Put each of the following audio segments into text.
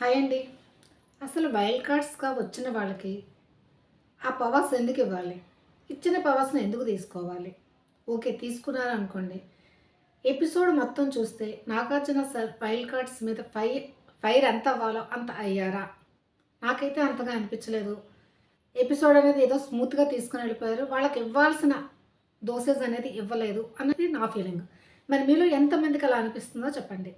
Hi అండి. అసలు wild కార్డ్స్గా వచ్చిన వాళ్ళకి ఆ పవర్స్ ఎందుకు ఇవ్వాలి? ఇచ్చిన పవర్స్ని ఎందుకు తీసుకోవాలి? ఓకే తీసుకున్నారు అనుకోండి ఎపిసోడ్ మొత్తం చూస్తే నాగార్జున సార్ వైల్డ్ కార్డ్స్ మీద ఫైర్ ఫైర్ ఎంత అవ్వాలో అంత అయ్యారా? నాకైతే అంతగా అనిపించలేదు. ఎపిసోడ్ అనేది ఏదో స్మూత్గా తీసుకుని వెళ్ళిపోయారు. వాళ్ళకి ఇవ్వాల్సిన డోసేజ్ అనేది ఇవ్వలేదు అనేది నా ఫీలింగ్. మరి మీలో ఎంతమందికి అలా అనిపిస్తుందో చెప్పండి.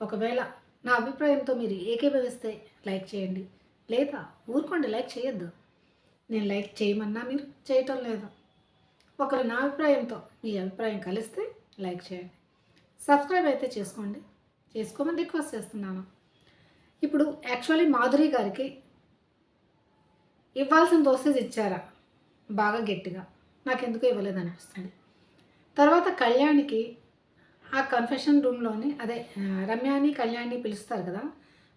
ఒకవేళ నా అభిప్రాయంతో మీరు ఏకీభవిస్తే లైక్ చేయండి. లేదా ఊరుకోండి లైక్ చేయొద్దు. నేను లైక్ చేయమన్నా మీరు చేయటం లేదు. ఒకరు నా అభిప్రాయంతో మీ అభిప్రాయం కలిస్తే లైక్ చేయండి. సబ్స్క్రైబ్ అయితే చేసుకోండి. చేసుకోమని రిక్వెస్ట్ చేస్తున్నాను. ఇప్పుడు యాక్చువల్లీ మాధురి గారికి ఇవ్వాల్సిన డోసేజ్ ఇచ్చారా? బాగా గట్టిగా. నాకు ఎందుకు ఇవ్వలేదు అనిపిస్తుంది తర్వాత కళ్యాణికి ఆ కన్ఫెషన్ రూమ్లోని అదే రమ్యాని కళ్యాణ్ని పిలుస్తారు కదా.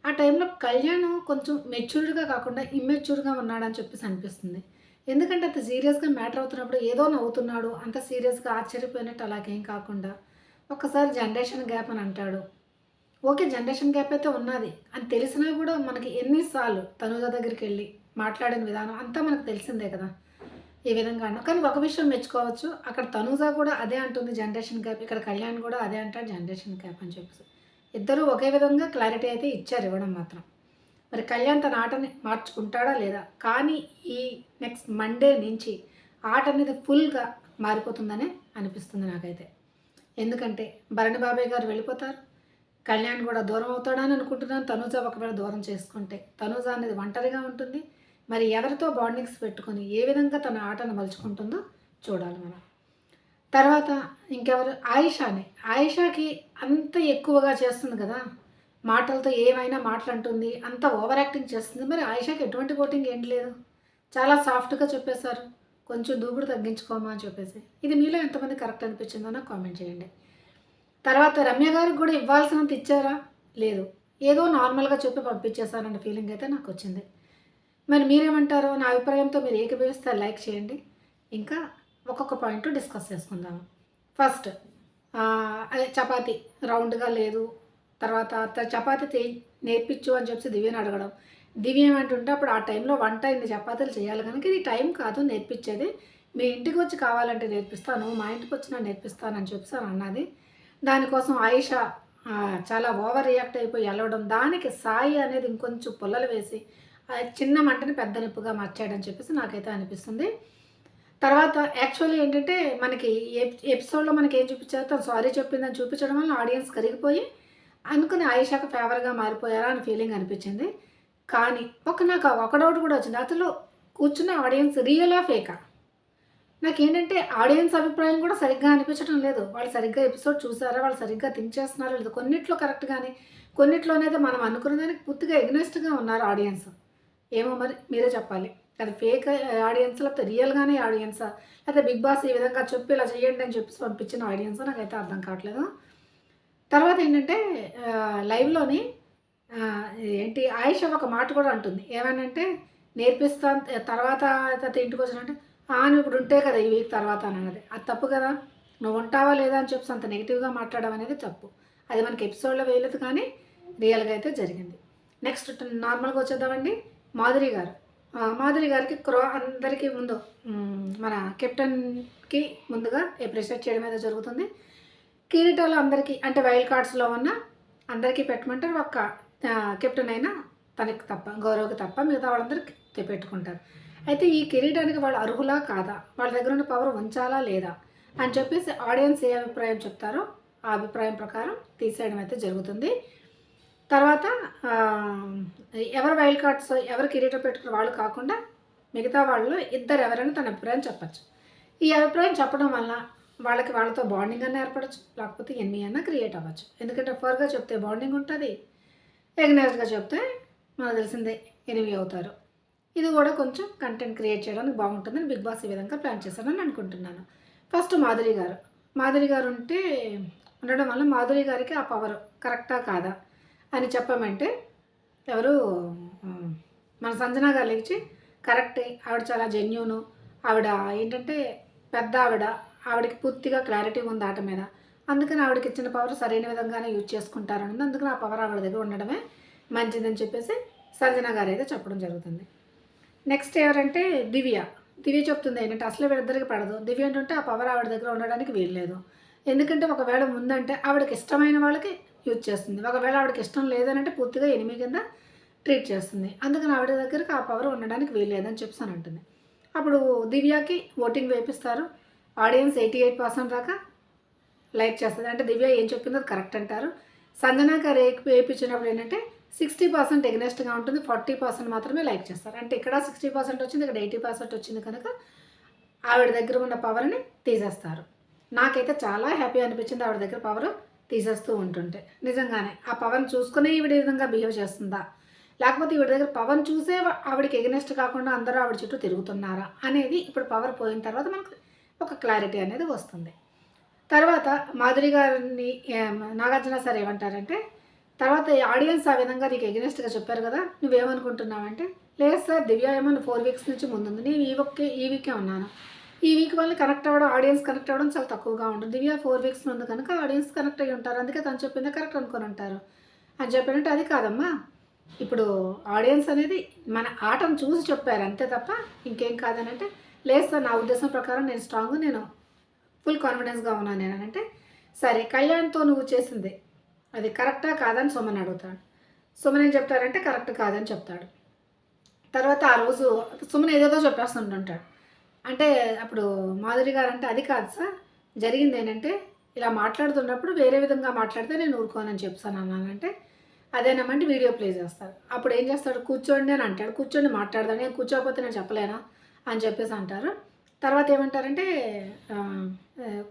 ఆ టైంలో కళ్యాణ్ కొంచెం మెచ్యూర్డ్గా కాకుండా ఇమ్మెచ్యూర్గా ఉన్నాడని చెప్పేసి అనిపిస్తుంది. ఎందుకంటే అంత సీరియస్గా మ్యాటర్ అవుతున్నప్పుడు ఏదో నవ్వుతున్నాడు అంత సీరియస్గా ఆశ్చర్యపోయినట్టు అలాగేం కాకుండా ఒక్కసారి జనరేషన్ గ్యాప్ అని అంటాడు. ఓకే జనరేషన్ గ్యాప్ అయితే ఉన్నది. అని తెలిసినా కూడా మనకి ఎన్నిసార్లు తనుజ దగ్గరికి వెళ్ళి మాట్లాడిన విధానం అంతా మనకు తెలిసిందే కదా. ఈ విధంగా అన్నా కానీ ఒక విషయం మెచ్చుకోవచ్చు. అక్కడ తనూజ కూడా అదే అంటుంది జనరేషన్ గ్యాప్. ఇక్కడ కళ్యాణ్ కూడా అదే అంటాడు జనరేషన్ గ్యాప్ అని చెప్పేసి. ఇద్దరూ ఒకే విధంగా క్లారిటీ అయితే ఇచ్చారు ఇవ్వడం మాత్రం. మరి కళ్యాణ్ తన ఆటని మార్చుకుంటాడా లేదా? కానీ ఈ నెక్స్ట్ మండే నుంచి ఆట అనేది ఫుల్గా మారిపోతుందనే అనిపిస్తుంది నాకైతే. ఎందుకంటే భరణి బాబాయ్ గారు వెళ్ళిపోతారు. కళ్యాణ్ కూడా దూరం అవుతాడని అనుకుంటున్నాను. తనుజ ఒకవేళ దూరం చేసుకుంటే తనుజ అనేది ఒంటరిగా ఉంటుంది. మరి ఎవరితో బాండింగ్స్ పెట్టుకొని ఏ విధంగా తన ఆటను మలుచుకుంటుందో చూడాలి మనం. తర్వాత ఇంకెవరు? ఆయిషాని. ఆయిషాకి అంత ఎక్కువగా చేస్తుంది కదా. మాటలతో ఏమైనా మాట్లాడుతుంది అంత ఓవర్ యాక్టింగ్ చేస్తుంది. మరి ఆయిషాకి ఎటువంటి కోటింగ్ ఏంటి లేదు. చాలా సాఫ్ట్గా చెప్పేశారు. కొంచెం దూకుడు తగ్గించుకోమా అని చెప్పేసి. ఇది మీలో ఎంతమంది కరెక్ట్ అనిపించిందో నాకు కామెంట్ చేయండి. తర్వాత రమ్య గారికి కూడా ఇవ్వాల్సినంత ఇచ్చారా? లేదు. ఏదో నార్మల్గా చెప్పి పంపించేశారన్న ఫీలింగ్ అయితే నాకు వచ్చింది. మరి మీరేమంటారో నా అభిప్రాయంతో మీరు ఏకీభవిస్తే లైక్ చేయండి. ఇంకా ఒక్కొక్క పాయింట్ డిస్కస్ చేసుకుందాము ఫస్ట్ అదే చపాతి రౌండ్గా లేదు. తర్వాత చపాతి తే నేర్పించు అని చెప్పి దివ్యని అడగడం. దివ్య ఏమంటుంటే అప్పుడు ఆ టైంలో వంట ఇన్ని చపాతీలు చేయాలి కనుక ఇది టైం కాదు నేర్పించేది. మీ ఇంటికి వచ్చి కావాలంటే నేర్పిస్తాను మా ఇంటికి నేను నేర్పిస్తానని చెప్పి అని అన్నది. దానికోసం ఆయిష చాలా ఓవర్ రియాక్ట్ అయిపోయి వెళ్ళడం దానికి సాయి అనేది ఇంకొంచెం పుల్లలు వేసి చిన్న మంటని పెద్ద నిప్పుగా మార్చాడని చెప్పేసి నాకైతే అనిపిస్తుంది. తర్వాత యాక్చువల్లీ ఏంటంటే మనకి ఎప్- ఎపిసోడ్లో మనకి ఏం చూపించారో తను సారీ చెప్పిందని చూపించడం వల్ల ఆడియన్స్ కరిగిపోయి అనుకుని ఆయుషాకు ఫేవర్గా మారిపోయారా అని ఫీలింగ్ అనిపించింది. కానీ ఒక నాకు ఒక డౌట్ కూడా వచ్చింది. అతను కూర్చున్న ఆడియన్స్ రియలా ఫేకా నాకేంటంటే ఆడియన్స్ అభిప్రాయం కూడా సరిగ్గా అనిపించడం లేదు. వాళ్ళు సరిగ్గా ఎపిసోడ్ చూసారా? వాళ్ళు సరిగ్గా థింక్ చేస్తున్నారో లేదు? కొన్నిట్లో కరెక్ట్ కానీ కొన్నిట్లోనైతే మనం అనుకున్న దానికి పూర్తిగా ఎగ్నెస్ట్గా ఉన్నారు ఆడియన్స్ ఏమో మరి మీరే చెప్పాలి. అది ఫేక్ ఆడియన్స్ లేకపోతే రియల్గానే ఆడియన్సా లేకపోతే బిగ్ బాస్ ఈ విధంగా చెప్పి ఇలా చేయండి అని చెప్పి పంపించిన ఆడియన్స్ నాకైతే అర్థం కావట్లేదు. తర్వాత ఏంటంటే లైవ్లోని ఏంటి ఆయుష ఒక మాట కూడా అంటుంది. ఏమనంటే నేర్పిస్తాను తర్వాత తర్వాత ఇంటికి వచ్చినంటే "ఆ, నువ్వు ఇప్పుడు ఉంటే కదా ఈ వీక్ తర్వాత అని అన్నది. అది తప్పు కదా. నువ్వు ఉంటావా లేదా అని చెప్పి అంత నెగిటివ్గా మాట్లాడడం అనేది తప్పు. అది మనకి ఎపిసోడ్లో వేయలేదు కానీ రియల్గా అయితే జరిగింది. నెక్స్ట్ నార్మల్గా వచ్చేద్దామండి. మాధురి గారు. మాధురి గారికి క్రో అందరికీ ముందు మన కెప్టెన్కి ముందుగా అప్రిషియేట్ చేయడం అయితే జరుగుతుంది. కిరీటాలు అందరికీ అంటే వైల్డ్ కార్డ్స్లో ఉన్న అందరికీ పెట్టమంటారు. ఒక్క కెప్టెన్ అయినా తనకి తప్ప గౌరవకి తప్ప మిగతా వాళ్ళందరికీ తె- పెట్టుకుంటారు. అయితే ఈ కిరీటానికి వాళ్ళు అర్హులా కాదా? వాళ్ళ దగ్గర ఉన్న పవర్ ఉంచాలా లేదా? అని చెప్పేసి ఆడియన్స్ ఏ అభిప్రాయం చెప్తారో ఆ అభిప్రాయం ప్రకారం తీసేయడం అయితే జరుగుతుంది. తర్వాత ఎవరు వైల్డ్ కార్డ్స్ ఎవరు కిరీటం పెట్టుకున్న వాళ్ళు కాకుండా మిగతా వాళ్ళు ఇద్దరు ఎవరైనా తన అభిప్రాయం చెప్పచ్చు. ఈ అభిప్రాయం చెప్పడం వల్ల వాళ్ళకి వాళ్ళతో బాండింగ్ అన్న ఏర్పడచ్చు లేకపోతే ఎన్ని అన్నా క్రియేట్ అవ్వచ్చు. ఎందుకంటే ఫర్గా చెప్తే బాండింగ్ ఉంటుంది ఎగ్నైజ్గా చెప్తే మనకు తెలిసిందే ఎనిమి అవుతారు. ఇది కూడా కొంచెం కంటెంట్ క్రియేట్ చేయడానికి బాగుంటుందని బిగ్ బాస్ ఈ విధంగా ప్లాన్ చేశానని అనుకుంటున్నాను. ఫస్ట్ మాధురి గారు. మాధురి గారు ఉంటే ఉండడం వల్ల మాధురి గారికి ఆ పవర్ కరెక్టా కాదా? అని చెప్పమంటే ఎవరు మన సంజన గారు లేచి కరెక్టే ఆవిడ చాలా జెన్యును. ఆవిడ ఏంటంటే పెద్ద ఆవిడ. ఆవిడకి పూర్తిగా క్లారిటీ ఉంది ఆట మీద. అందుకని ఆవిడకి ఇచ్చిన పవర్ సరైన విధంగానే యూజ్ చేసుకుంటారని అందుకని ఆ పవర్ ఆవిడ దగ్గర ఉండడమే మంచిదని చెప్పేసి సంజన గారు అయితే చెప్పడం జరుగుతుంది. నెక్స్ట్ ఎవరంటే దివ్య. దివ్య చెప్తుంది ఏంటంటే అసలు వీళ్ళిద్దరికి పడదు. దివ్య ఏంటంటే ఆ పవర్ ఆవిడ దగ్గర ఉండడానికి వీల్లేదు. ఎందుకంటే ఒకవేళ ముందంటే ఆవిడకి ఇష్టమైన వాళ్ళకి యూజ్ చేస్తుంది. ఒకవేళ ఆవిడకి ఇష్టం లేదనంటే పూర్తిగా ఎనిమి కింద ట్రీట్ చేస్తుంది. అందుకని ఆవిడ దగ్గరికి ఆ పవర్ ఉండడానికి వీల్లేదని చెప్పాను అంటుంది. అప్పుడు దివ్యాకి ఓటింగ్ వేపిస్తారు. ఆడియన్స్ ఎయిటీ ఎయిట్ పర్సెంట్ దాకా లైక్ చేస్తుంది. అంటే దివ్య ఏం చెప్పిందో కరెక్ట్ అంటారు. సంజన రేక్ వేయించినప్పుడు ఏంటంటే సిక్స్టీ పర్సెంట్ ఎగ్నెస్ట్గా ఉంటుంది. ఫార్టీ పర్సెంట్ మాత్రమే లైక్ చేస్తారు. అంటే ఇక్కడ సిక్స్టీ పర్సెంట్ వచ్చింది ఇక్కడ ఎయిటీ పర్సెంట్ వచ్చింది కనుక ఆవిడ దగ్గర ఉన్న పవర్ని తీసేస్తారు. నాకైతే చాలా హ్యాపీ అనిపించింది ఆవిడ దగ్గర పవర్. తీసేస్తూ ఉంటుంటే. నిజంగానే ఆ పవన్ చూసుకునే ఈవిడ ఈ విధంగా బిహేవ్ చేస్తుందా? లేకపోతే ఈవిడ దగ్గర పవన్ చూసే ఆవిడకి ఎగనెస్ట్ కాకుండా అందరూ ఆవిడ చుట్టూ తిరుగుతున్నారా? అనేది ఇప్పుడు పవర్ పోయిన తర్వాత మనకు ఒక క్లారిటీ అనేది వస్తుంది. తర్వాత మాధురి గారిని నాగార్జున సార్ ఏమంటారంటే తర్వాత ఆడియన్స్ ఆ విధంగా నీకు ఎగనెస్ట్గా చెప్పారు కదా నువ్వేమనుకుంటున్నావంటే లేదు సార్ దివ్య ఏమన్నా ఫోర్ వీక్స్ నుంచి ముందుంది నేను ఈ ఒక్కే ఈ వీకే ఉన్నాను. ఈ వీక్ వల్ల కనెక్ట్ అవ్వడం ఆడియన్స్ కనెక్ట్ అవ్వడం చాలా తక్కువగా ఉంటుంది. దివ్య ఫోర్ వీక్స్ ముందు కనుక ఆడియన్స్ కనెక్ట్ అయ్యి ఉంటారు. అందుకే తను చెప్పిందే కరెక్ట్ అనుకొని ఉంటారు. అని చెప్పినట్టు అది కాదమ్మా. ఇప్పుడు ఆడియన్స్ అనేది మన ఆటను చూసి చెప్పారు అంతే తప్ప ఇంకేం కాదని అంటే లేదు సార్ నా ఉద్దేశం ప్రకారం నేను స్ట్రాంగ్ నేను ఫుల్ కాన్ఫిడెన్స్గా ఉన్నాను నేను అని అంటే సరే కళ్యాణ్తో నువ్వు చేసింది అది కరెక్టా కాదని సుమన్ అడుగుతాడు. సుమన్ ఏం చెప్తాడంటే కరెక్ట్ కాదని చెప్తాడు. తర్వాత ఆ రోజు సుమన్ ఏదేదో చెప్పేస్తుంటుంటాడు. అంటే అప్పుడు మాధురి గారు అంటే అది కాదు సార్. జరిగింది ఏంటంటే ఇలా మాట్లాడుతున్నప్పుడు వేరే విధంగా మాట్లాడితే నేను ఊరుకోనని చెప్తాను అన్నానంటే అదేనమ్మంటే వీడియో ప్లే చేస్తారు. అప్పుడు ఏం చేస్తాడు? కూర్చోండి అని అంటాడు. కూర్చోండి మాట్లాడదాం నేను కూర్చోకపోతే నేను చెప్పలేనా అని చెప్పేసి అంటారు. తర్వాత ఏమంటారంటే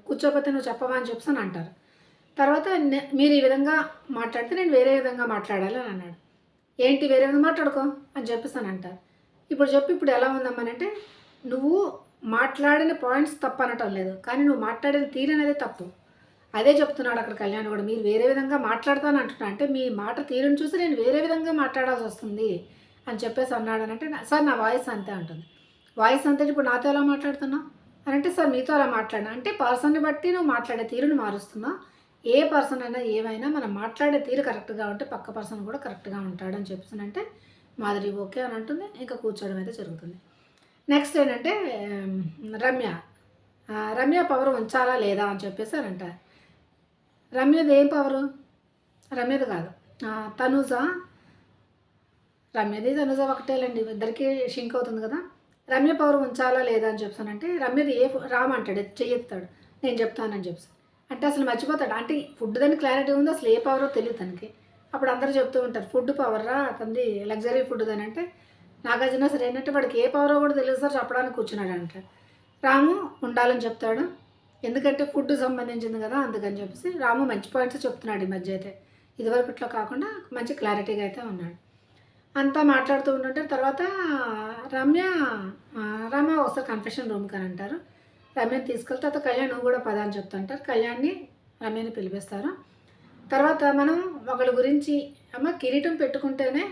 కూర్చోకపోతే నువ్వు చెప్పవా అని చెప్పేసి అని అంటారు. తర్వాత నే- మీరు ఈ విధంగా మాట్లాడితే నేను వేరే విధంగా మాట్లాడాలి అని అన్నాడు. ఏంటి వేరే విధంగా మాట్లాడుకో అని చెప్పేసి అని అంటారు. ఇప్పుడు చెప్పి ఇప్పుడు ఎలా ఉందమ్మనంటే నువ్వు మాట్లాడిన పాయింట్స్ తప్పు అనటం లేదు. కానీ నువ్వు మాట్లాడిన తీరు అనేది తప్పు. అదే చెప్తున్నాడు అక్కడ కళ్యాణ్ కూడా. మీరు వేరే విధంగా మాట్లాడతాను అంటున్నా. అంటే మీ మాట తీరుని చూసి నేను వేరే విధంగా మాట్లాడాల్సి వస్తుంది అని చెప్పేసి అన్నాడు అని అంటే సార్ నా వాయిస్ అంతే అంటుంది. వాయిస్ అంతే ఇప్పుడు నాతో ఎలా మాట్లాడుతున్నావు? అని అంటే సార్ మీతో అలా మాట్లాడినా? అంటే పర్సన్ని బట్టి నువ్వు మాట్లాడే తీరుని మారుస్తున్నావు. ఏ పర్సన్ అయినా ఏమైనా మనం మాట్లాడే తీరు కరెక్ట్గా ఉంటే పక్క పర్సన్ కూడా కరెక్ట్గా ఉంటాడని అని అంటే మాధురి ఓకే అని అంటుంది. ఇంకా కూర్చోవడం అయితే జరుగుతుంది. నెక్స్ట్ ఏంటంటే రమ్య. రమ్య పవర్ ఉంచాలా లేదా అని చెప్పేసి అని అంటారు. రమ్యది ఏం పవరు రమ్యది కాదు. ఆ, తనూజ. రమ్యది తనూజ ఒకటేలండి. ఇద్దరికి షింక్ అవుతుంది కదా. రమ్య పవర్ ఉంచాలా లేదా అని చెప్తానంటే రమ్యది ఏ రామ్ అంటాడు చెయ్యెత్తాడు నేను చెప్తానని చెప్పి అంటే అసలు మర్చిపోతాడు. అంటే ఫుడ్ దాని క్లారిటీ ఉందో? అసలు ఏ పవరో తెలియదు తనకి. అప్పుడు అందరూ చెప్తూ ఉంటారు ఫుడ్ పవర్ రా లగ్జరీ ఫుడ్ అని. అంటే నాగార్జున సరే ఏంటంటే వాడికి ఏ పవరో కూడా తెలియదు సార్ చెప్పడానికి కూర్చున్నాడు రాము ఉండాలని చెప్తాడు. ఎందుకంటే ఫుడ్ సంబంధించింది కదా అందుకని చెప్పేసి రాము మంచి పాయింట్స్ చెప్తున్నాడు ఈ మధ్య అయితే. ఇదివరకట్లో కాకుండా మంచి క్లారిటీగా అయితే ఉన్నాడు. అంతా మాట్లాడుతూ ఉంటుంటే తర్వాత రమ్య రమ ఒకసారి కన్ఫెషన్ రూమ్కి అని అంటారు రమ్యని తీసుకెళ్తే తర్వాత కళ్యాణ్ నువ్వు కూడా పదా అని చెప్తుంటారు. కళ్యాణ్ని రమ్యని పిలిపిస్తారు. తర్వాత మనం ఒకళ్ళ గురించి అమ్మ కిరీటం పెట్టుకుంటేనే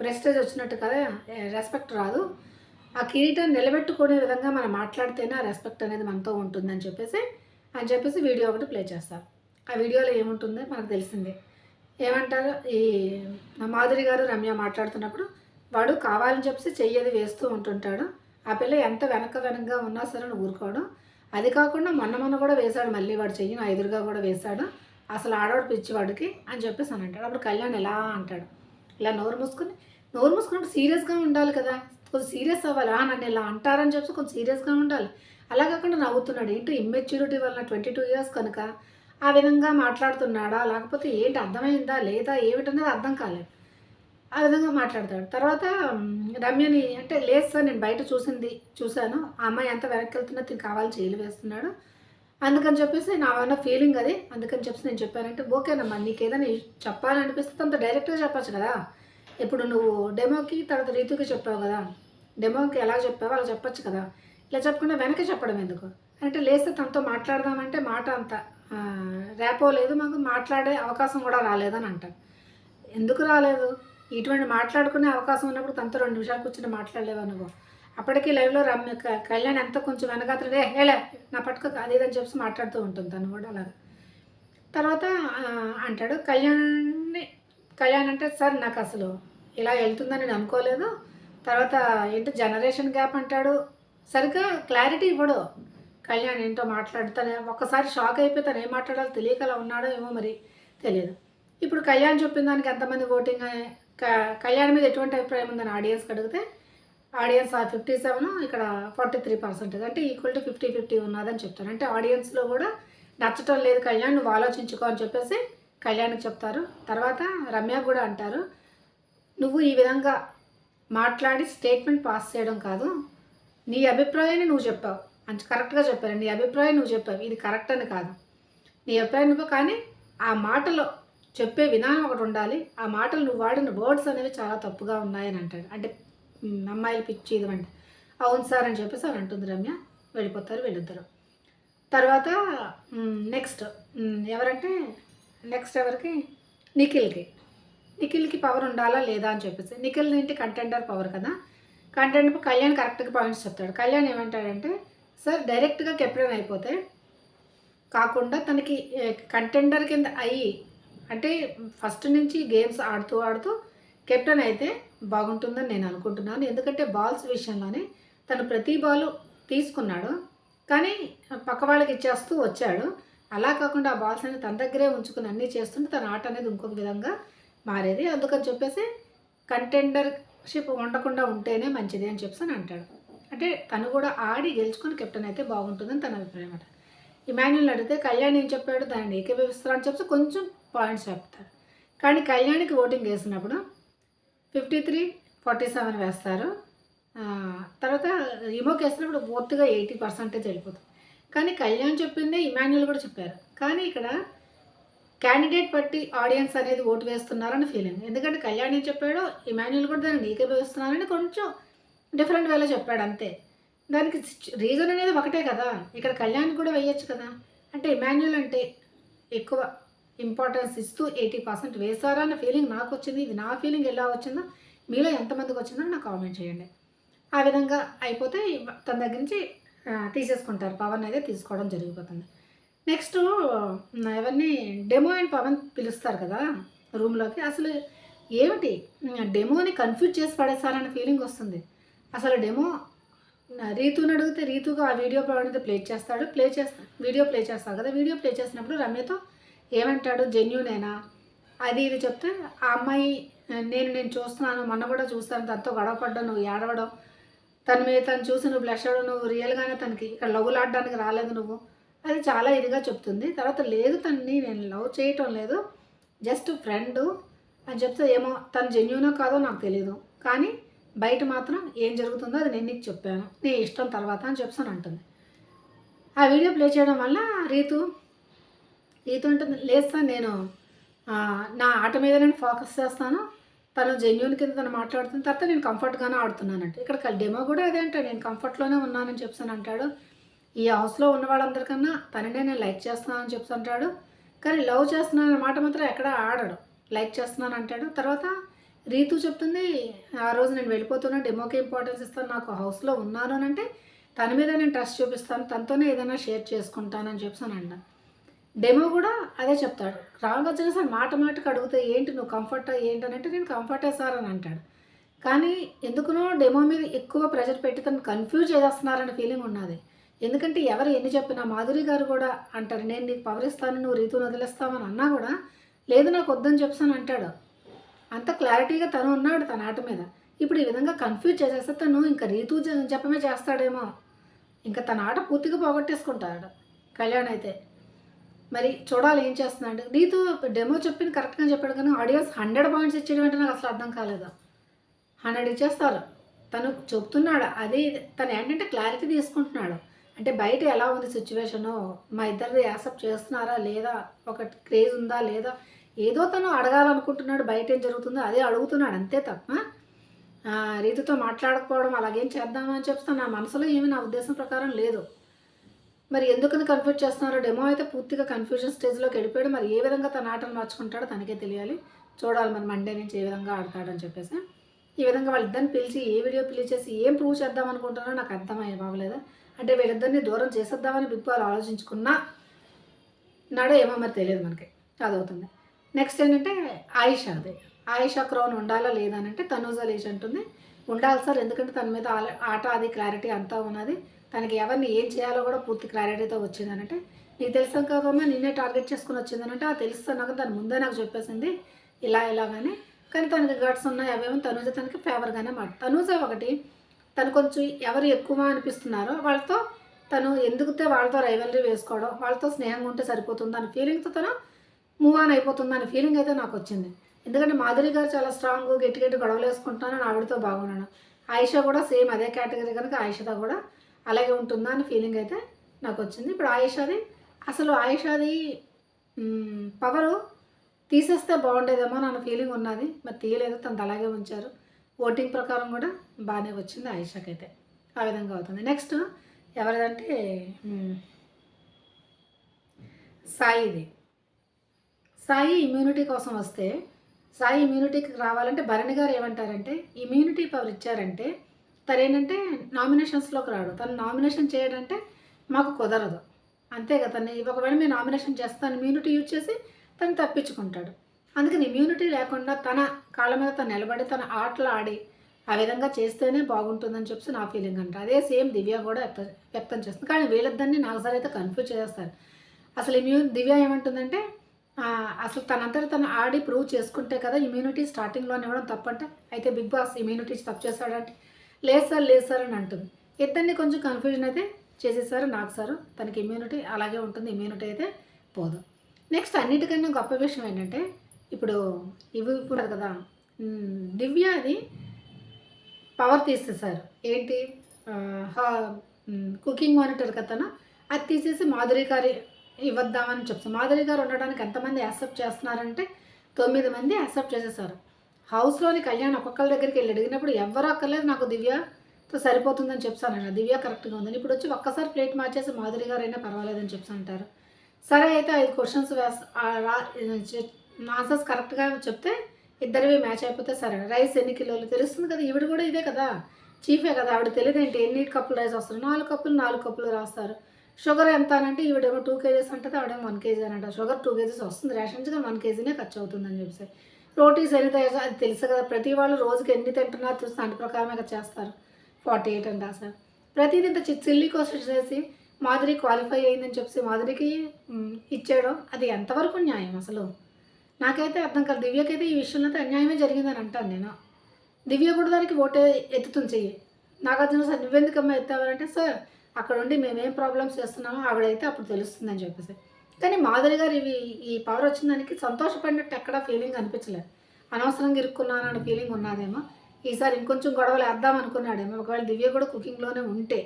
ప్రెస్టేజ్ వచ్చినట్టు కదా రెస్పెక్ట్ రాదు. ఆ కిరీటం నిలబెట్టుకునే విధంగా మనం మాట్లాడితేనే ఆ రెస్పెక్ట్ అనేది మనతో ఉంటుందని చెప్పేసి అని చెప్పేసి వీడియో ఒకటి ప్లే చేస్తారు ఆ వీడియోలో ఏముంటుందో మనకు తెలిసిందే. ఏమంటారు? ఈ మాధురి గారు రమ్య మాట్లాడుతున్నప్పుడు వాడు కావాలని చెప్పేసి చెయ్యది వేస్తూ ఉంటుంటాడు. ఆ పిల్ల ఎంత వెనక వెనకగా ఉన్నా సరే ఊరుకోవడం అది కాకుండా మొన్న మొన్న కూడా వేశాడు మళ్ళీ వాడు చెయ్యి నా ఎదురుగా కూడా వేశాడు. అసలు ఆడవాడు పిచ్చివాడికి అని చెప్పేసి అని అంటాడు. అప్పుడు కళ్యాణ్ ఎలా అంటాడు? ఇలా నోరు మూసుకుని నోరు మూసుకున్నప్పుడు సీరియస్గా ఉండాలి కదా. కొంచెం సీరియస్ అవ్వాలి? నన్ను ఇలా అంటారని చెప్పి కొంచెం సీరియస్గా ఉండాలి. అలా కాకుండా నవ్వుతున్నాడు. ఏంటో ఇమ్మెచ్యూరిటీ వల్ల ట్వంటీ టూ ఇయర్స్ కనుక ఆ విధంగా మాట్లాడుతున్నాడా? లేకపోతే ఏంటి అర్థమైందా? లేదా ఏమిటన్నది అర్థం కాలేదు. ఆ విధంగా మాట్లాడతాడు. తర్వాత రమ్యని అంటే లేదు సార్ నేను బయట చూసింది చూశాను. ఆ అమ్మాయి ఎంత వెనక్కి వెళ్తున్నా తిని కావాలి జైలు వేస్తున్నాడు. అందుకని చెప్పేసి నా ఉన్న ఫీలింగ్ అది? అందుకని చెప్పేసి నేను చెప్పానంటే ఓకేనమ్మా నీకు ఏదైనా చెప్పాలనిపిస్తే తనతో డైరెక్ట్గా చెప్పచ్చు కదా. ఇప్పుడు నువ్వు డెమోకి తర్వాత రీతుకి చెప్పావు కదా. డెమోకి ఎలా చెప్పావో అలా చెప్పొచ్చు కదా. ఇలా చెప్పకుండా వెనక చెప్పడం ఎందుకు? అంటే లేస్తే తనతో మాట్లాడదామంటే మాట అంత రేపో లేదు మాకు మాట్లాడే అవకాశం కూడా రాలేదని అంటారు. ఎందుకు రాలేదు? ఇటువంటి మాట్లాడుకునే అవకాశం ఉన్నప్పుడు తనతో రెండు నిమిషాలు కూర్చొని మాట్లాడలేవా నువ్వు? అప్పటికి లైవ్లో రమ్య కళ్యాణ్ ఎంత కొంచెం వెనకాతలు హేళ హేలే నా పట్టుకు అది ఇదని చెప్పి మాట్లాడుతూ ఉంటుంది తను కూడా అలాగా. తర్వాత అంటాడు కళ్యాణ్ని కళ్యాణ్ అంటే సార్ నాకు అసలు ఇలా వెళ్తుందని నేను అనుకోలేదు. తర్వాత ఏంటో జనరేషన్ గ్యాప్ అంటాడు. సరిగ్గా క్లారిటీ ఇవ్వడు. కళ్యాణ్ ఏంటో మాట్లాడుతానే ఒక్కసారి షాక్ అయిపోయి తను ఏం మాట్లాడాలో తెలియక అలా ఉన్నాడో ఏమో మరి తెలియదు. ఇప్పుడు కళ్యాణ్ చెప్పిన దానికి ఎంతమంది ఓటింగ్ క- కళ్యాణ్ మీద ఎటువంటి అభిప్రాయం ఉందని ఆడియన్స్కి అడిగితే ఆడియన్స్ ఫిఫ్టీ సెవెన్ ఇక్కడ ఫార్టీ త్రీ పర్సెంటేజ్ అంటే ఈక్వల్ టు ఫిఫ్టీ ఫిఫ్టీ ఉన్నదని చెప్తారు. అంటే ఆడియన్స్లో కూడా నచ్చటం లేదు కళ్యాణ్ నువ్వు ఆలోచించుకో అని చెప్పేసి కళ్యాణ్కి చెప్తారు. తర్వాత రమ్య కూడా అంటారు నువ్వు ఈ విధంగా మాట్లాడి స్టేట్మెంట్ పాస్ చేయడం కాదు నీ అభిప్రాయాన్ని నువ్వు చెప్పావు. అంత కరెక్ట్గా చెప్పారు. నీ అభిప్రాయం నువ్వు చెప్పావు ఇది కరెక్ట్ అని కాదు. నీ అభిప్రాయం నువ్వు కానీ ఆ మాటలో చెప్పే విధానం ఒకటి ఉండాలి. ఆ మాటలు నువ్వు వాడిన వర్డ్స్ అనేవి చాలా తప్పుగా ఉన్నాయని అంటాడు. అంటే అమ్మాయిలు పిచ్చి ఇది అవును సార్ అని చెప్పేసి అని అంటుంది రమ్య. వెళ్ళిపోతారు వెళ్ళిద్దరు. తర్వాత నెక్స్ట్ ఎవరంటే నెక్స్ట్ ఎవరికి? నిఖిల్కి. నిఖిల్కి పవర్ ఉండాలా లేదా అని చెప్పేసి. నిఖిల్ ఏంటి? కంటెండర్ పవర్ కదా. కంటెంట్ కళ్యాణ్ కరెక్ట్గా పాయింట్స్ చెప్తాడు. కళ్యాణ్ ఏమంటాడంటే సార్ డైరెక్ట్గా కెప్టెన్ అయిపోతే కాకుండా తనకి కంటెండర్ కింద అయ్యి అంటే ఫస్ట్ నుంచి గేమ్స్ ఆడుతూ ఆడుతూ కెప్టెన్ అయితే బాగుంటుందని నేను అనుకుంటున్నాను. ఎందుకంటే బాల్స్ విషయంలోనే తను ప్రతి బాలు తీసుకున్నాడు. కానీ పక్క వాళ్ళకి ఇచ్చేస్తూ వచ్చాడు. అలా కాకుండా ఆ బాల్స్ అనేది తన దగ్గరే ఉంచుకుని అన్నీ చేస్తుంటే తన ఆట అనేది ఇంకొక విధంగా మారేది. అందుకని చెప్పేసి కంటెండర్షిప్ ఉండకుండా ఉంటేనే మంచిది అని చెప్పేసి అని అంటాడు. అంటే తను కూడా ఆడి గెలుచుకొని కెప్టెన్ అయితే బాగుంటుందని తన అభిప్రాయం అట ఇమాన్యుల్ అడిగితే కళ్యాణ్ ఏం చెప్పాడు? దాన్ని ఏకీభవిస్తారా? అని చెప్పి కొంచెం పాయింట్స్ చెప్తారు. కానీ కళ్యాణ్కి ఓటింగ్ వేసినప్పుడు ఫిఫ్టీ త్రీ ఫార్టీ సెవెన్ వేస్తారు తర్వాత ఇమోకి వేసినప్పుడు పూర్తిగా ఎయిటీ పర్సెంటేజ్ వెళ్ళిపోతుంది. కానీ కళ్యాణ్ చెప్పిందే ఇమాన్యుల్ కూడా చెప్పారు. కానీ ఇక్కడ క్యాండిడేట్ బట్టి ఆడియన్స్ అనేది ఓటు వేస్తున్నారని ఫీలింగ్ ఎందుకంటే కళ్యాణ్ ఏం చెప్పాడో ఇమాన్యుల్ కూడా దాన్ని నీకే వేస్తున్నారని కొంచెం డిఫరెంట్ వేలో చెప్పాడు అంతే. దానికి రీజన్ అనేది ఒకటే కదా. ఇక్కడ కళ్యాణ్ కూడా వేయచ్చు కదా. అంటే ఇమాన్యుల్ అంటే ఎక్కువ ఇంపార్టెన్స్ ఇస్తూ ఎయిటీ పర్సెంట్ వేశారా అన్న ఫీలింగ్ నాకు వచ్చింది ఇది నా ఫీలింగ్ ఎలా వచ్చిందో మీలో ఎంతమందికి వచ్చిందో నాకు కామెంట్ చేయండి. ఆ విధంగా అయిపోతే తన దగ్గర నుంచి తీసేసుకుంటారు. పవన్ అయితే తీసుకోవడం జరిగిపోతుంది. నెక్స్ట్ ఎవరిని డెమో అండ్ పవన్ పిలుస్తారు కదా రూమ్లోకి అసలు ఏమిటి? డెమోని కన్ఫ్యూజ్ చేసి పడేసారన్న ఫీలింగ్ వస్తుంది. అసలు డెమో రీతుని అడిగితే రీతుగా ఆ వీడియో అయితే ప్లే చేస్తాడు. ప్లే చేస్తా వీడియో ప్లే చేస్తాడు కదా. వీడియో ప్లే చేసినప్పుడు రమ్యతో ఏమంటాడు? జెన్యునేనా? అది ఇది చెప్తే ఆ అమ్మాయి నేను నేను చూస్తున్నాను మొన్న కూడా చూస్తాను తనతో గొడవపడ్డం నువ్వు ఏడవడం. తన మీద తను చూసి నువ్వు బ్లష్ అవ్వడం నువ్వు రియల్గానే తనకి ఇక్కడ లవ్వులాడడానికి రాలేదు నువ్వు. అది చాలా ఇదిగా చెప్తుంది. తర్వాత లేదు తనని నేను లవ్ చేయటం లేదు. జస్ట్ ఫ్రెండ్ అని చెప్తే ఏమో తను జెన్యునో కాదో నాకు తెలియదు కానీ బయట మాత్రం ఏం జరుగుతుందో అది నేను నీకు చెప్పాను. నీ ఇష్టం తర్వాత అని చెప్తాను అంటుంది. ఆ వీడియో ప్లే చేయడం వల్ల రీతు రీతు ఉంటుంది. లేదు సార్ నేను నా ఆట మీద నేను ఫోకస్ చేస్తాను. తను జెన్యున్ కింద తను మాట్లాడుతున్న తర్వాత నేను కంఫర్ట్గానే ఆడుతున్నానంట. ఇక్కడ డెమో కూడా అదే అంటే నేను కంఫర్ట్లోనే ఉన్నానని చెప్తాను అంటాడు. ఈ హౌస్లో ఉన్న వాళ్ళందరికన్నా తననే నేను లైక్ చేస్తున్నానని చెప్తుంటాడు కానీ లవ్ చేస్తున్నాను మాట మాత్రం ఎక్కడ ఆడడు. లైక్ చేస్తున్నాను అంటాడు. తర్వాత రీతు చెప్తుంది ఆ రోజు నేను వెళ్ళిపోతున్నా డెమోకి ఇంపార్టెన్స్ ఇస్తాను నాకు హౌస్లో ఉన్నాను అని అంటే తన మీద నేను ట్రస్ట్ చూపిస్తాను. తనతోనే ఏదైనా షేర్ చేసుకుంటానని చెప్పాను అంట. డెమో కూడా అదే చెప్తాడు. రాంగ్ వచ్చిన సార్ మాట మాటకు అడిగితే ఏంటి నువ్వు కంఫర్ట్ ఏంటి అని అంటే నేను కంఫర్టే సార్ అని అంటాడు. కానీ ఎందుకునో డెమో మీద ఎక్కువ ప్రెషర్ పెట్టి తను కన్ఫ్యూజ్ చేసేస్తున్నారనే ఫీలింగ్ ఉన్నది. ఎందుకంటే ఎవరు ఎన్ని చెప్పినా మాధురి గారు కూడా అంటారు నేను నీకు పవర్ ఇస్తాను నువ్వు రీతుని వదిలేస్తావని అన్నా కూడా లేదు నాకు వద్దని చెప్తాను అంటాడు. అంత క్లారిటీగా తను ఉన్నాడు తన ఆట మీద. ఇప్పుడు ఈ విధంగా కన్ఫ్యూజ్ చేసేస్తే తను ఇంకా రీతు చెప్పమే చేస్తాడేమో. ఇంకా తన ఆట పూర్తిగా పోగొట్టేసుకుంటాడు. కళ్యాణ్ అయితే. మరి చూడాలి ఏం చేస్తున్నాడు. నీతో డెమో చెప్పింది కరెక్ట్గా చెప్పాడు కానీ ఆడియోస్ హండ్రెడ్ పాయింట్స్ ఇచ్చేయడం అంటే నాకు అసలు అర్థం కాలేదు. హండ్రెడ్ ఇచ్చేస్తారు. తను చెప్తున్నాడు. అది తను ఏంటంటే క్లారిటీ తీసుకుంటున్నాడు. అంటే బయట ఎలా ఉంది సిచ్యువేషను మా ఇద్దరిది యాక్సెప్ట్ చేస్తున్నారా? లేదా ఒక క్రేజ్ ఉందా? లేదా ఏదో తను అడగాలనుకుంటున్నాడు. బయట ఏం జరుగుతుందో అదే అడుగుతున్నాడు. అంతే తప్ప రీతితో మాట్లాడకపోవడం అలాగేం చేద్దామని అని చెప్తాను. నా మనసులో ఏమి నా ఉద్దేశం ప్రకారం లేదు. మరి ఎందుకని కన్ఫ్యూజ్ చేస్తున్నారో డెమో అయితే పూర్తిగా కన్ఫ్యూజన్ స్టేజ్లోకి వెళ్ళిపోయాడు. మరి ఏ విధంగా తన ఆటను మార్చుకుంటాడో తనకే తెలియాలి. చూడాలి మరి మండే నుంచి ఏ విధంగా ఆడతాడని చెప్పేసి. ఈ విధంగా వాళ్ళిద్దరిని పిలిచి ఏ వీడియో పిలిచేసి ఏం ప్రూవ్ చేద్దాం అనుకుంటున్నారో నాకు అర్థమయ్యే బాగలేదు. అంటే వీళ్ళిద్దరిని దూరం చేసేద్దామని బిగ్ బాల్ ఆలోచించుకున్నా నాడో ఏమో మరి తెలియదు మనకి. అదవుతుంది. నెక్స్ట్ ఏంటంటే ఆయిషాది ఆయిషా క్రౌన్ ఉండాలా లేదా అని అంటే తనూజా లేచి అంటుంది. ఉండాలి సార్ ఎందుకంటే తన మీద ఆల- ఆట అది క్లారిటీ అంతా ఉన్నది. తనకి ఎవరిని ఏం చేయాలో కూడా పూర్తి క్లారిటీతో వచ్చిందనంటే నీకు తెలుసాం కదమ్మా నిన్నే టార్గెట్ చేసుకుని వచ్చిందనంటే ఆ తెలుస్తాను నాకు తను ముందే నాకు చెప్పేసింది. ఇలా ఇలాగానే. కానీ తనకి గట్స్ ఉన్నాయి అవేమో తనూజ తనకి ఫేవర్గానే మాట. తనూజ ఒకటి తను కొంచెం ఎవరు ఎక్కువ అనిపిస్తున్నారో వాళ్ళతో తను ఎందుకుతే వాళ్ళతో రైవలరీ వేసుకోవడం వాళ్ళతో స్నేహంగా ఉంటే సరిపోతుంది అనే ఫీలింగ్తో తను మూవ్ ఆన్ అయిపోతుంది అనే ఫీలింగ్ అయితే నాకు వచ్చింది. ఎందుకంటే మాధురి గారు చాలా స్ట్రాంగ్ గట్టి గట్టి గొడవలు వేసుకుంటున్నాను ఆవిడతో బాగున్నాను. ఆయిషా కూడా సేమ్ అదే కేటగిరీ కనుక ఆయిషాతో కూడా అలాగే ఉంటుందా అని ఫీలింగ్ అయితే నాకు వచ్చింది ఇప్పుడు ఆయుషాది అసలు ఆయుషాది పవరు తీసేస్తే బాగుండేదేమో అన్న ఫీలింగ్ ఉన్నది. మరి తీయలేదు తను అలాగే ఉంచారు. ఓటింగ్ ప్రకారం కూడా బాగానే వచ్చింది ఆయిషాకి అయితే ఆ విధంగా అవుతుంది. నెక్స్ట్ ఎవరిదంటే సాయిది. సాయి ఇమ్యూనిటీ కోసం వస్తే సాయి ఇమ్యూనిటీకి రావాలంటే భరణి గారు ఏమంటారంటే ఇమ్యూనిటీ పవర్ ఇచ్చారంటే తను ఏంటంటే నామినేషన్స్లోకి రాడు. తను నామినేషన్ చేయడంటే మాకు కుదరదు. అంతే కదా తను. ఒకవేళ మేము నామినేషన్ చేస్తాను ఇమ్యూనిటీ యూజ్ చేసి తను తప్పించుకుంటాడు. అందుకని ఇమ్యూనిటీ లేకుండా తన కాళ్ళ మీద తను నిలబడి తన ఆటలు ఆడి ఆ విధంగా చేస్తేనే బాగుంటుందని చెప్పి నా ఫీలింగ్ అంట. అదే సేమ్ దివ్య కూడా వ్యక్తం చేస్తుంది. కానీ వీళ్ళిద్దరిని నాకు సార్ అయితే కన్ఫ్యూజ్ చేస్తారు అసలు ఇమ్యూన్ దివ్య ఏమంటుందంటే అసలు తనంతట తను ఆడి ప్రూవ్ చేసుకుంటే కదా ఇమ్యూనిటీ స్టార్టింగ్లోనే ఇవ్వడం తప్పంటే అయితే బిగ్ బాస్ ఇమ్యూనిటీ తప్పు చేస్తాడంటే లేదు సార్ లేదు సార్ అని అంటుంది. ఇద్దరిని కొంచెం కన్ఫ్యూజన్ అయితే చేసేసారు నాకు సార్. తనకి ఇమ్యూనిటీ అలాగే ఉంటుంది ఇమ్యూనిటీ అయితే పోదు. నెక్స్ట్ అన్నిటికన్నా గొప్ప విషయం ఏంటంటే ఇప్పుడు ఇవి ఇప్పుడు కదా దివ్య అది పవర్ తీసేసారు ఏంటి? కుకింగ్ మానిటర్ కథన అది తీసేసి మాధురి గారి ఇవ్వద్దామని చెప్తాను మాధురి గారు ఉండడానికి ఎంతమంది యాక్సెప్ట్ చేస్తున్నారంటే తొమ్మిది మంది యాక్సెప్ట్ చేసేసారు. హౌస్లోని కళ్యాణ్ ఒక్కొక్కరి దగ్గరికి వెళ్ళి అడిగినప్పుడు ఎవరు అక్కర్లేదు నాకు దివ్యతో సరిపోతుందని చెప్తాను దివ్య కరెక్ట్గా ఉందని. ఇప్పుడు వచ్చి ఒక్కసారి ప్లేట్ మార్చేసి మాధురి గారైనా పర్వాలేదని చెప్తాంటారు సరే అయితే ఐదు క్వశ్చన్స్ వేస్తా ఆన్సర్స్ కరెక్ట్గా చెప్తే ఇద్దరివి మ్యాచ్ అయిపోతే సరే. రైస్ ఎన్ని కిలోలు? తెలుస్తుంది కదా ఈవిడ కూడా ఇదే కదా. చీఫే కదా ఆవిడ తెలియదు ఏంటి? ఎన్ని కప్పులు రైస్ వస్తారు? నాలుగు కప్పులు నాలుగు కప్పులు రాస్తారు. షుగర్ ఎంత అనంటే ఈవిడేమో టూ కేజీస్ అంటుంది ఆవిడేమో వన్ కేజీ అని అంటారు షుగర్ టూ కేజీస్ వస్తుంది. రేషన్ వన్ కేజీనే ఖర్చు అవుతుందని చెప్పేసి. రోటీస్ ఎన్ని తయారు అది తెలుసు కదా. ప్రతి వాళ్ళు రోజుకి ఎన్ని తింటున్నారో చూసి దాని ప్రకారమే చేస్తారు. ఫార్టీ ఎయిట్ అంటా సార్. ప్రతిదీ ఇంత చి- చిల్లీ చేసి మాధురి క్వాలిఫై అయిందని చెప్పి మాధురికి ఇచ్చేయడం అది ఎంతవరకు న్యాయం అసలు? నాకైతే అర్థం కాదు. దివ్యకైతే ఈ విషయంలో అయితే అన్యాయమే జరిగిందని అంటాను నేను. దివ్య కూడా దానికి ఓటే ఎత్తుతుంది చెయ్యి. నాగార్జున సార్ నువ్వెందుకమ్మా ఎత్తావంటే సార్ అక్కడ ఉండి మేమేం ప్రాబ్లమ్స్ చేస్తున్నామో ఆవిడైతే అప్పుడు తెలుస్తుందని చెప్పేసి. కానీ మాధురి గారు ఇవి ఈ పవర్ వచ్చిన దానికి సంతోషపడినట్టు ఎక్కడా ఫీలింగ్ అనిపించలేదు. అనవసరంగా ఇరుక్కున్నాను అనే ఫీలింగ్ ఉన్నదేమో. ఈసారి ఇంకొంచెం గొడవలు వేద్దాం అనుకున్నాడేమో. ఒకవేళ దివ్య కూడా కుకింగ్లోనే ఉంటే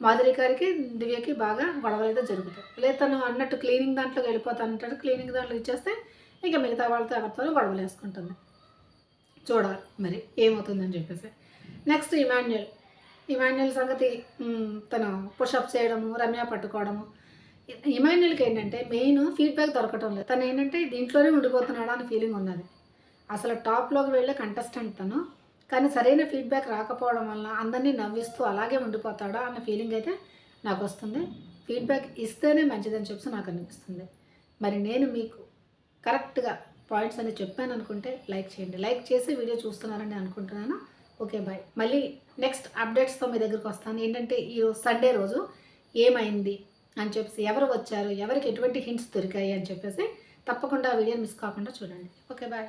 మాధురి గారికి దివ్యకి బాగా గొడవలు అయితే జరుగుతాయి. లేదు తను అన్నట్టు క్లీనింగ్ దాంట్లోకి వెళ్ళిపోతానంటాడు క్లీనింగ్ దాంట్లో ఇచ్చేస్తే ఇంకా మిగతా వాళ్ళతో ఎవరితోనూ గొడవలు వేసుకుంటుంది. చూడాలి మరి ఏమవుతుందని చెప్పేసి. నెక్స్ట్ ఇమాన్యుయల్ ఇమాన్యుయల్ సంగతి తను పుషప్ చేయడము రమ్య పట్టుకోవడము ఇమాన్యుల్కి ఏంటంటే మెయిన్ ఫీడ్బ్యాక్ దొరకటం లేదు. తను ఏంటంటే దీంట్లోనే ఉండిపోతున్నాడా అని ఫీలింగ్ ఉన్నది. అసలు టాప్లోకి వెళ్ళే కంటెస్టెంట్ తను. కానీ సరైన ఫీడ్బ్యాక్ రాకపోవడం వల్ల అందరినీ నవ్విస్తూ అలాగే ఉండిపోతాడా అన్న ఫీలింగ్ అయితే నాకు వస్తుంది. ఫీడ్బ్యాక్ ఇస్తేనే మంచిదని చెప్పి నాకు అనిపిస్తుంది. మరి నేను మీకు కరెక్ట్గా పాయింట్స్ అన్ని చెప్పాను అనుకుంటే లైక్ చేయండి. లైక్ చేసి వీడియో చూస్తున్నారని అనుకుంటున్నాను. ఓకే బాయ్ మళ్ళీ నెక్స్ట్ అప్డేట్స్తో మీ దగ్గరికి వస్తాను. ఏంటంటే ఈ సండే రోజు ఏమైంది? అని చెప్పేసి ఎవరు వచ్చారు ఎవరికి ఎటువంటి హింట్స్ దొరికాయి అని చెప్పేసి తప్పకుండా ఆ వీడియో మిస్ కాకుండా చూడండి. Okay bye